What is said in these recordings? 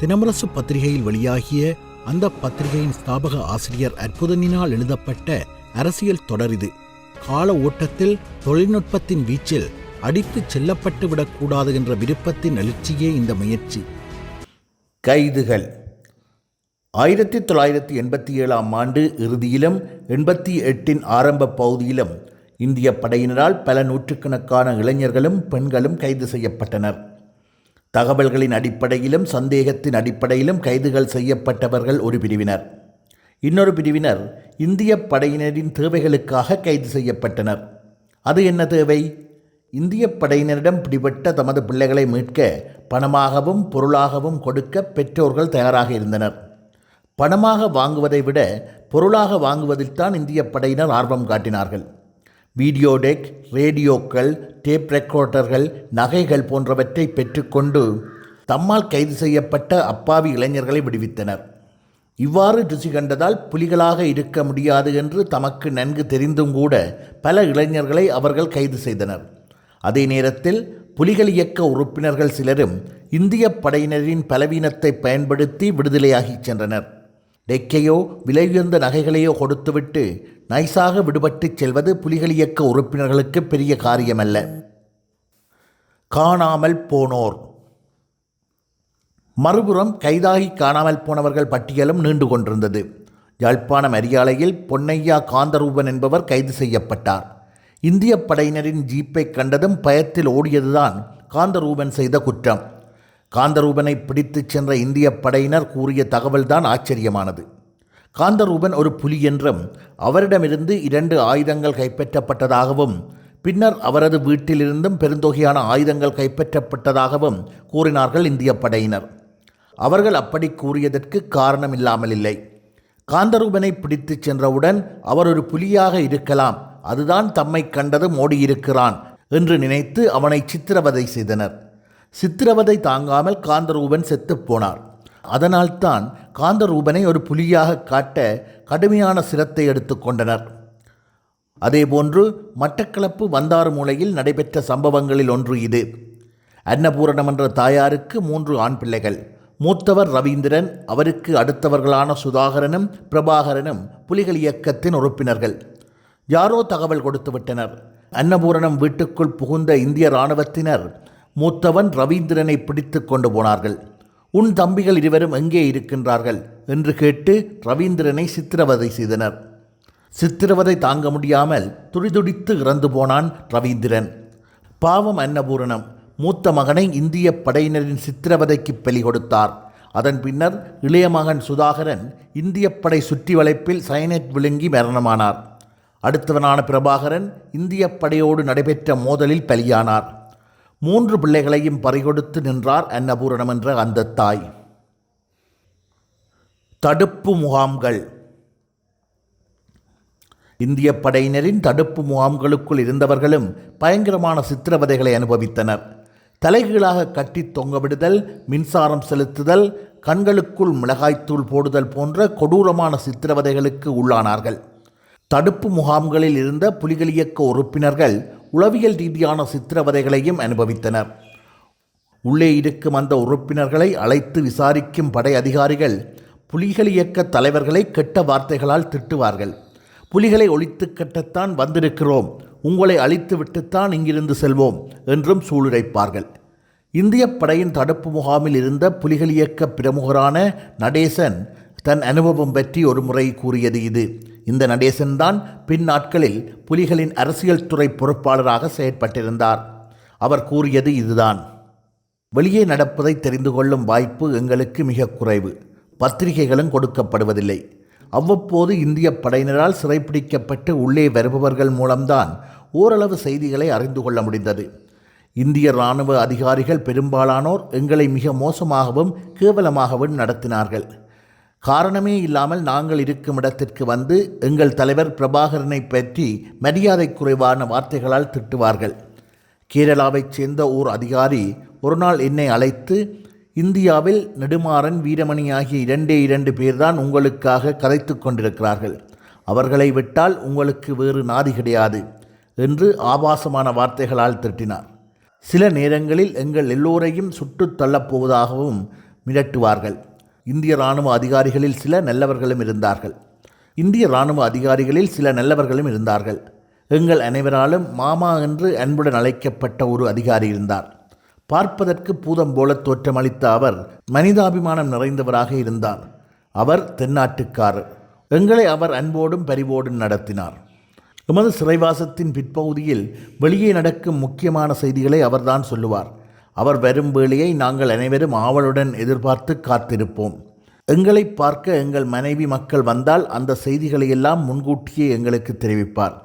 தினமரசு பத்திரிகையில் வெளியாகிய அந்த பத்திரிகையின் ஸ்தாபக ஆசிரியர் அற்புதனினால் எழுதப்பட்ட அரசியல் தொடர் இது. கால ஓட்டத்தில் தொழில்நுட்பத்தின் வீச்சில் அடித்துச் செல்லப்பட்டு விடக்கூடாது என்ற விருப்பத்தின் எழுச்சியே இந்த முயற்சி. கைதுகள். ஆயிரத்தி தொள்ளாயிரத்தி எண்பத்தி ஏழாம் ஆண்டு இறுதியிலும் எண்பத்தி எட்டின் ஆரம்ப பகுதியிலும் இந்திய படையினரால் பல நூற்றுக்கணக்கான இளைஞர்களும் பெண்களும் கைது செய்யப்பட்டனர். தகவல்களின் அடிப்படையிலும் சந்தேகத்தின் அடிப்படையிலும் கைதுகள் செய்யப்பட்டவர்கள் ஒரு பிரிவினர். இன்னொரு பிரிவினர் இந்திய படையினரின் தேவைகளுக்காக கைது செய்யப்பட்டனர். அது என்ன தேவை? இந்திய படையினரிடம் பிடிபட்ட தமது பிள்ளைகளை மீட்க பணமாகவும் பொருளாகவும் கொடுக்க பெற்றோர்கள் தயாராக இருந்தனர். பணமாக வாங்குவதை விட பொருளாக வாங்குவதில்தான் இந்திய படையினர் ஆர்வம் காட்டினார்கள். வீடியோ டெக் ரேடியோக்கள் டேப் ரெக்கார்டர்கள் நகைகள் போன்றவற்றை பெற்றுக்கொண்டு தம்மால் கைது செய்யப்பட்ட அப்பாவி இளைஞர்களை விடுவித்தனர். இவ்வாறு ருசி கண்டதால் புலிகளாக இருக்க முடியாது என்று தமக்கு நன்கு தெரிந்தும் கூட பல இளைஞர்களை அவர்கள் கைது செய்தனர். அதே நேரத்தில் புலிகள் இயக்க உறுப்பினர்கள் சிலரும் இந்திய படையினரின் பலவீனத்தை பயன்படுத்தி விடுதலையாகிச் சென்றனர். டெக்கையோ விலையுயர்ந்த நகைகளையோ கொடுத்துவிட்டு நைசாக விடுபட்டுச் செல்வது புலிகள் இயக்க உறுப்பினர்களுக்கு பெரிய காரியமல்ல. காணாமல் போனோர். மறுபுறம் கைதாகி காணாமல் போனவர்கள் பட்டியலும் நீண்டு கொண்டிருந்தது. யாழ்ப்பாணம் அரியாலையில் பொன்னையா காந்தரூபன் என்பவர் கைது செய்யப்பட்டார். இந்திய படையினரின் ஜீப்பை கண்டதும் பயத்தில் ஓடியதுதான் காந்தரூபன் செய்த குற்றம். காந்தரூபனை பிடித்துச் சென்ற இந்திய படையினர் கூறிய தகவல்தான் ஆச்சரியமானது. காந்தரூபன் ஒரு புலி என்றும் அவரிடமிருந்து இரண்டு ஆயுதங்கள் கைப்பற்றப்பட்டதாகவும் பின்னர் அவரது வீட்டிலிருந்தும் பெருந்தொகையான ஆயுதங்கள் கைப்பற்றப்பட்டதாகவும் கூறினார்கள் இந்திய படையினர். அவர்கள் அப்படி கூறியதற்கு காரணம் இல்லாமல் இல்லை காந்தரூபனை பிடித்துச் சென்றவுடன் அவர் ஒரு புலியாக இருக்கலாம் அதுதான் தம்மை கண்டதும் ஓடியிருக்கிறான் என்று நினைத்து அவனை சித்திரவதை செய்தனர். சித்திரவதை தாங்காமல் காந்தரூபன் செத்துப் போனார். அதனால்தான் காந்தரூபனை ஒரு புலியாக காட்ட கடுமையான சிரத்தை எடுத்துக்கொண்டனர் அதேபோன்று மட்டக்களப்பு வந்தாறு மூலையில் நடைபெற்ற சம்பவங்களில் ஒன்று இது. அன்னபூரணம் என்ற தாயாருக்கு மூன்று ஆண் பிள்ளைகள். மூத்தவர் ரவீந்திரன் அவருக்கு அடுத்தவர்களான சுதாகரனும் பிரபாகரனும் புலிகள் இயக்கத்தின் உறுப்பினர்கள். யாரோ தகவல் கொடுத்து விட்டனர். அன்னபூரணம் வீட்டுக்குள் புகுந்த இந்திய இராணுவத்தினர் மூத்தவன் ரவீந்திரனை பிடித்து கொண்டு போனார்கள். உன் தம்பிகள் இருவரும் எங்கே இருக்கின்றார்கள்? என்று கேட்டு ரவீந்திரனை சித்திரவதை செய்தனர். சித்திரவதை தாங்க முடியாமல் துடிதுடித்து இறந்து போனான் ரவீந்திரன். பாவம் அன்னபூரணம். மூத்த மகனை இந்திய படையினரின் சித்திரவதைக்கு பலி கொடுத்தார். அதன் பின்னர் இளைய மகன் சுதாகரன் இந்திய படை சுற்றி வளைப்பில் சைனட் விழுங்கி மரணமானார். அடுத்தவனான பிரபாகரன் இந்திய படையோடு நடைபெற்ற மோதலில் பலியானார். மூன்று பிள்ளைகளையும் பறிகொடுத்து நின்றார் அன்னபூரணம் என்ற அந்த தாய். தடுப்பு முகாம்கள். இந்திய படையினரின் தடுப்பு முகாம்களுக்குள் இருந்தவர்களும் பயங்கரமான சித்திரவதைகளை அனுபவித்தனர். தலைகீழாக கட்டி தொங்கவிடுதல் மின்சாரம் செலுத்துதல் கண்களுக்குள் மிளகாய்த்தூள் போடுதல் போன்ற கொடூரமான சித்திரவதைகளுக்கு உள்ளானார்கள். தடுப்பு முகாம்களில் இருந்த புலிகள் இயக்க உறுப்பினர்கள் உளவியல் ரீதியான சித்திரவதைகளையும் அனுபவித்தனர். உள்ளே இருக்கும் அந்த உறுப்பினர்களை அழைத்து விசாரிக்கும் படை அதிகாரிகள் புலிகள் இயக்க தலைவர்களை கெட்ட வார்த்தைகளால் திட்டுவார்கள். புலிகளை ஒழித்து கட்டத்தான் வந்திருக்கிறோம். உங்களை அழித்து விட்டுத்தான் இங்கிருந்து செல்வோம் என்றும் சூளுரைப்பார்கள். இந்திய படையின் தடுப்பு முகாமில் இருந்த புலிகள் இயக்க பிரமுகரான நடேசன் தன் அனுபவம் பற்றி ஒரு முறை கூறியது இது. இந்த நடேசன் தான் பின் நாட்களில் புலிகளின் அரசியல் துறை பொறுப்பாளராக செயற்பட்டிருந்தார். அவர் கூறியது இதுதான். வெளியே நடப்பதை தெரிந்து கொள்ளும் வாய்ப்பு எங்களுக்கு மிக குறைவு. பத்திரிகைகளும் கொடுக்கப்படுவதில்லை. அவ்வப்போது இந்திய படையினரால் சிறைப்பிடிக்கப்பட்டு உள்ளே வருபவர்கள் மூலம்தான் ஓரளவு செய்திகளை அறிந்து கொள்ள முடிந்தது. இந்திய இராணுவ அதிகாரிகள் பெரும்பாலானோர் எங்களை மிக மோசமாகவும் கேவலமாகவும் நடத்தினார்கள். காரணமே இல்லாமல் நாங்கள் இருக்கும் இடத்திற்கு வந்து எங்கள் தலைவர் பிரபாகரனை பற்றி மரியாதை குறைவான வார்த்தைகளால் திட்டுவார்கள். கேரளாவைச் சேர்ந்த ஓர் அதிகாரி ஒரு நாள் என்னை அழைத்து இந்தியாவில் நெடுமாறன் வீரமணி ஆகிய இரண்டே இரண்டு பேர்தான் உங்களுக்காக கதைத்து கொண்டிருக்கிறார்கள். அவர்களை விட்டால் உங்களுக்கு வேறு நாதி கிடையாது என்று ஆபாசமான வார்த்தைகளால் திட்டினார். சில நேரங்களில் எங்கள் எல்லோரையும் சுட்டுத் தள்ளப் போவதாகவும் மிரட்டுவார்கள். இந்திய இராணுவ அதிகாரிகளில் சில நல்லவர்களும் இருந்தார்கள். இந்திய இராணுவ அதிகாரிகளில் சில நல்லவர்களும் இருந்தார்கள். எங்கள் அனைவராலும் மாமா என்று அன்புடன் அழைக்கப்பட்ட ஒரு அதிகாரி இருந்தார். பார்ப்பதற்கு பூதம் போல தோற்றமளித்த அவர் மனிதாபிமானம் நிறைந்தவராக இருந்தார். அவர் தென்னாட்டுக்காரர். எங்களை அவர் அன்போடும் பரிவோடும் நடத்தினார். எமது சிறைவாசத்தின் பிற்பகுதியில் வெளியே நடக்கும் முக்கியமான செய்திகளை அவர்தான் சொல்லுவார். அவர் வரும் வேளையை நாங்கள் அனைவரும் ஆவலுடன் எதிர்பார்த்து காத்திருப்போம். எங்களை பார்க்க எங்கள் மனைவி மக்கள் வந்தால் அந்த செய்திகளை எல்லாம் முன்கூட்டியே எங்களுக்கு தெரிவிப்பார்.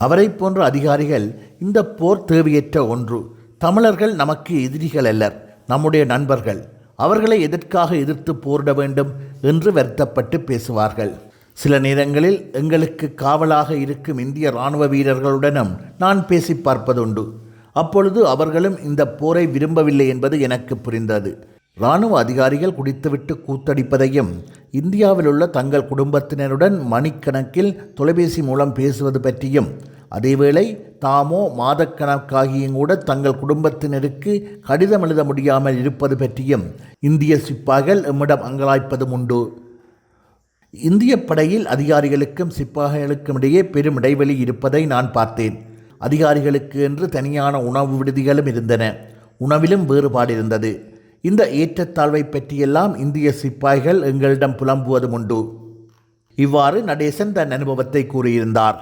அவரை போன்ற அதிகாரிகள் இந்த போர் தேவையற்ற ஒன்று. தமிழர்கள் நமக்கு எதிரிகள் அல்லர் நம்முடைய நண்பர்கள். அவர்களை எதற்காக எதிர்த்து போரிட வேண்டும் என்று வருத்தப்பட்டு பேசுவார்கள். சில நேரங்களில் எங்களுக்கு காவலாக இருக்கும் இந்திய இராணுவ வீரர்களுடனும் நான் பேசி பார்ப்பதுண்டு. அப்பொழுது அவர்களும் இந்த போரை விரும்பவில்லை என்பது எனக்கு புரிந்தது. இராணுவ அதிகாரிகள் குடித்துவிட்டு கூத்தடிப்பதையும் இந்தியாவில் உள்ள தங்கள் குடும்பத்தினருடன் மணிக்கணக்கில் தொலைபேசி மூலம் பேசுவது பற்றியும் அதேவேளை தாமோ மாதக்கணக்காகியும் கூட தங்கள் குடும்பத்தினருக்கு கடிதம் எழுத முடியாமல் இருப்பது பற்றியும் இந்திய சிப்பாய்கள் எம்மிடம் அங்கலாய்ப்பதும் உண்டு. இந்திய படையில் அதிகாரிகளுக்கும் சிப்பாய்களுக்கும் இடையே பெரும் இடைவெளி இருப்பதை நான் பார்த்தேன். அதிகாரிகளுக்கு என்று தனியான உணவு விடுதிகளும் இருந்தன. உணவிலும் வேறுபாடு இருந்தது. இந்த ஏற்றத்தாழ்வை பற்றியெல்லாம் இந்திய சிப்பாய்கள் எங்களிடம் புலம்புவதும் உண்டு. இவ்வாறு நடேசன் தன் அனுபவத்தை கூறியிருந்தார்.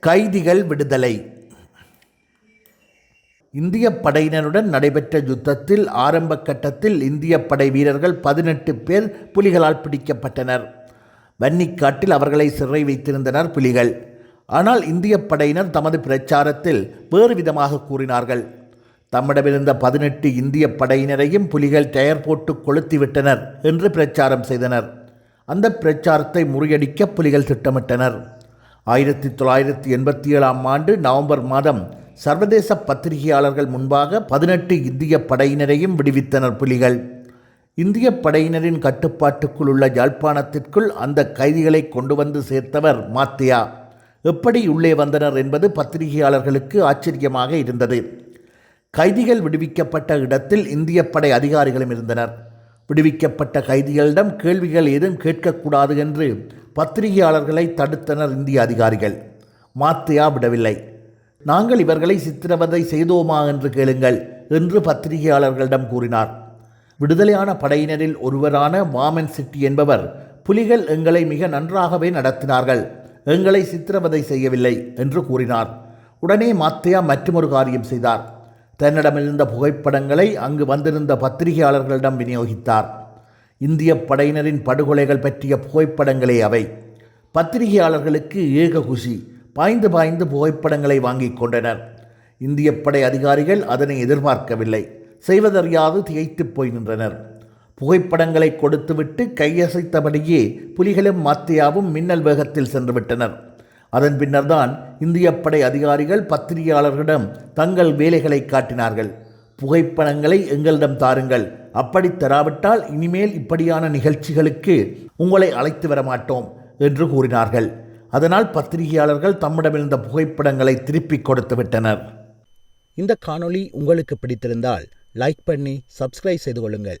கைதிகள் விடுதலை. இந்திய படையினருடன் நடைபெற்ற யுத்தத்தில் ஆரம்ப கட்டத்தில் இந்திய படை வீரர்கள் பதினெட்டு பேர் புலிகளால் பிடிக்கப்பட்டனர். வன்னிக்காட்டில் அவர்களை சிறை வைத்திருந்தனர் புலிகள். ஆனால் இந்திய படையினர் தமது பிரச்சாரத்தில் வேறு விதமாக கூறினார்கள். தம்மிடமிருந்த பதினெட்டு இந்திய படையினரையும் புலிகள் டயர் போட்டு கொளுத்திவிட்டனர் என்று பிரச்சாரம் செய்தனர். அந்த பிரச்சாரத்தை முறியடிக்க புலிகள் திட்டமிட்டனர். ஆயிரத்தி தொள்ளாயிரத்தி எண்பத்தி ஏழாம் ஆண்டு நவம்பர் மாதம் சர்வதேச பத்திரிகையாளர்கள் முன்பாக பதினெட்டு இந்திய படையினரையும் விடுவித்தனர் புலிகள். இந்திய படையினரின் கட்டுப்பாட்டுக்குள் உள்ள யாழ்ப்பாணத்திற்குள் அந்த கைதிகளை கொண்டு வந்து சேர்த்தவர் மாத்தியா. எப்படி உள்ளே வந்தனர் என்பது பத்திரிகையாளர்களுக்கு ஆச்சரியமாக இருந்தது. கைதிகள் விடுவிக்கப்பட்ட இடத்தில் இந்திய படை அதிகாரிகளும் இருந்தனர். விடுவிக்கப்பட்ட கைதிகளிடம் கேள்விகள் ஏதும் கேட்கக்கூடாது என்று பத்திரிகையாளர்களை தடுத்தனர் இந்திய அதிகாரிகள். மாத்தியா விடவில்லை. நாங்கள் இவர்களை சித்திரவதை செய்தோமா என்று கேளுங்கள் என்று பத்திரிகையாளர்களிடம் கூறினார். விடுதலையான படையினரில் ஒருவரான மாமன் சிட்டி என்பவர் புலிகள் எங்களை மிக நன்றாகவே நடத்தினார்கள். எங்களை சித்திரவதை செய்யவில்லை என்று கூறினார். உடனே மாத்தையா மற்றொரு காரியம் செய்தார். தன்னிடமிருந்த புகைப்படங்களை அங்கு வந்திருந்த பத்திரிகையாளர்களிடம் விநியோகித்தார். இந்திய படையினரின் படுகொலைகள் பற்றிய புகைப்படங்களே அவை. பத்திரிகையாளர்களுக்கு ஏக குஷி பாய்ந்து பாய்ந்து புகைப்படங்களை வாங்கிக் கொண்டனர். இந்திய படை அதிகாரிகள் அதனை எதிர்பார்க்கவில்லை. செய்வதறியாது திகைத்துப் போய் நின்றனர். புகைப்படங்களை கொடுத்துவிட்டு கையசைத்தபடியே புலிகளும் மாத்தியாவும் மின்னல் வேகத்தில் சென்றுவிட்டனர். அதன் பின்னர்தான் இந்திய படை அதிகாரிகள் பத்திரிகையாளர்களிடம் தங்கள் வேலைகளை காட்டினார்கள். புகைப்படங்களை எங்களிடம் தாருங்கள். அப்படி தராவிட்டால் இனிமேல் இப்படியான நிகழ்ச்சிகளுக்கு உங்களை அழைத்து வர மாட்டோம் என்று கூறினார்கள். அதனால் பத்திரிகையாளர்கள் தம்மிடமிருந்த புகைப்படங்களை திருப்பிக் கொடுத்து விட்டனர். இந்த காணொளி உங்களுக்கு பிடித்திருந்தால் லைக் பண்ணி சப்ஸ்கிரைப் செய்து கொள்ளுங்கள்.